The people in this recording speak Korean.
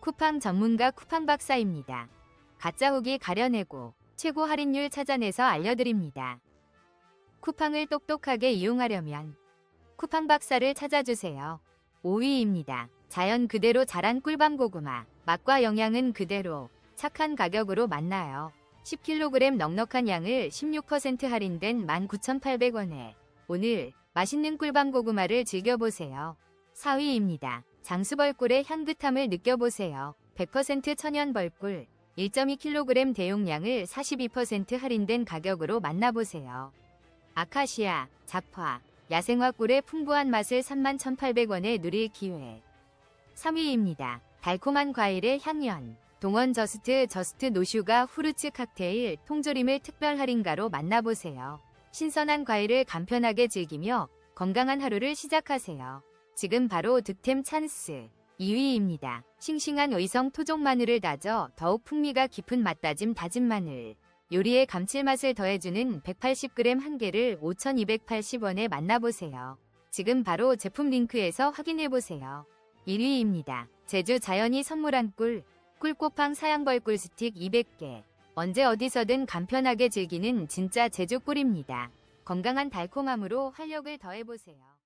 쿠팡 전문가 쿠팡 박사입니다. 가짜 후기 가려내고 최고 할인율 찾아내서 알려드립니다. 쿠팡을 똑똑하게 이용하려면 쿠팡 박사를 찾아주세요. 5위입니다. 자연 그대로 자란 꿀밤 고구마. 맛과 영양은 그대로 착한 가격으로 만나요. 10kg 넉넉한 양을 16% 할인된 19,800원에 오늘 맛있는 꿀밤 고구마를 즐겨보세요. 4위입니다. 장수벌꿀의 향긋함을 느껴보세요. 100% 천연 벌꿀 1.2kg 대용량을 42% 할인된 가격으로 만나보세요. 아카시아, 잡화, 야생화 꿀의 풍부한 맛을 31,800원에 누릴 기회. 3위입니다. 달콤한 과일의 향연. 동원 저스트 저스트 노슈가 후르츠 칵테일 통조림을 특별 할인가로 만나보세요. 신선한 과일을 간편하게 즐기며 건강한 하루를 시작하세요. 지금 바로 득템 찬스. 2위입니다. 싱싱한 의성 토종 마늘을 다져 더욱 풍미가 깊은 맛다짐 다진 마늘. 요리의 감칠맛을 더해주는 180g 한 개를 5,280원에 만나보세요. 지금 바로 제품 링크에서 확인해보세요. 1위입니다. 제주 자연이 선물한 꿀, 꿀꽃팡 사양벌 꿀 스틱 200개. 언제 어디서든 간편하게 즐기는 진짜 제주 꿀입니다. 건강한 달콤함으로 활력을 더해보세요.